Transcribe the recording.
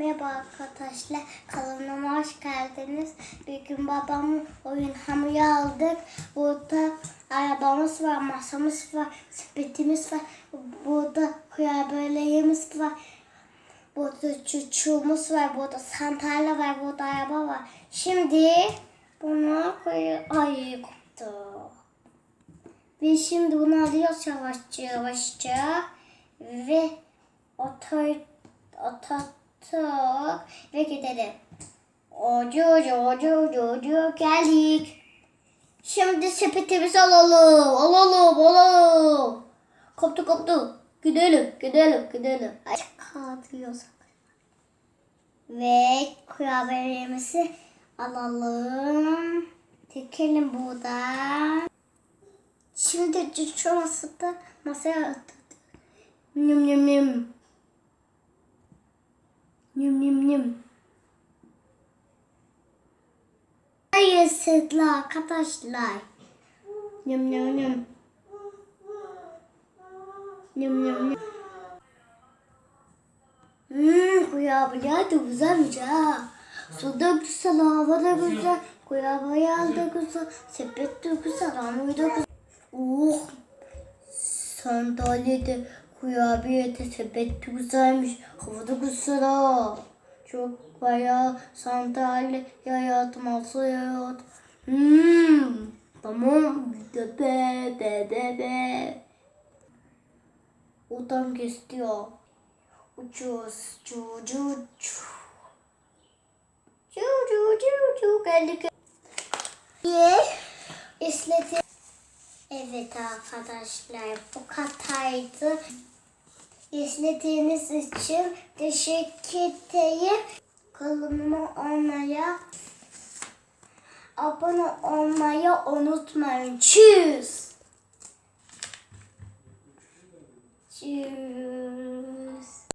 Merhaba arkadaşlar, kanalıma hoş geldiniz. Bir gün babamın oyun hamuru aldık. Burada arabamız var, masamız var, sepetimiz var. Burada kurabiyelerimiz var. Burada çocuğumuz var, burada sandalye var, burada araba var. Şimdi bunu koy... Ay koptu. Biz şimdi bunu alıyoruz yavaşça yavaşça ve otur oturttuk ve gidelim. Ocu ocu ocu ocu ocu geldik. Şimdi sepetimizi alalım, alalım, alalım. Koptu koptu. Gidelim, gidelim, gidelim. Ay, kalkıyoruz. Ve kurabiyelerimizi alalım. Tekelim buradan. Şimdi cücü masada masaya attık. Nüm nüm nüm. Nüm nüm nüm. Hayır sizler arkadaşlar. Nüm nüm nüm. Nüm nüm nüm. Hmm, kurabiye de güzelmiş ha. Su da güzel, hava da güzel, kurabiye da güzel, sepet de güzel, hamur da güzel. Oh, sandalye de, kurabiye de güzelmiş, hava da güzel. Çok bayağı sandalye hayatım alsa hayatım. Hmm, tamam, de be be be be. Odam kesiyor. Ucuz, cu cu cu. Cu cu cu cu geldik. Ye, isleti. Evet arkadaşlar bu kadardı. İzlediğiniz için teşekkür ederim. Kanalıma olmaya, abone olmayı unutmayın. Tschüss. Tschüss.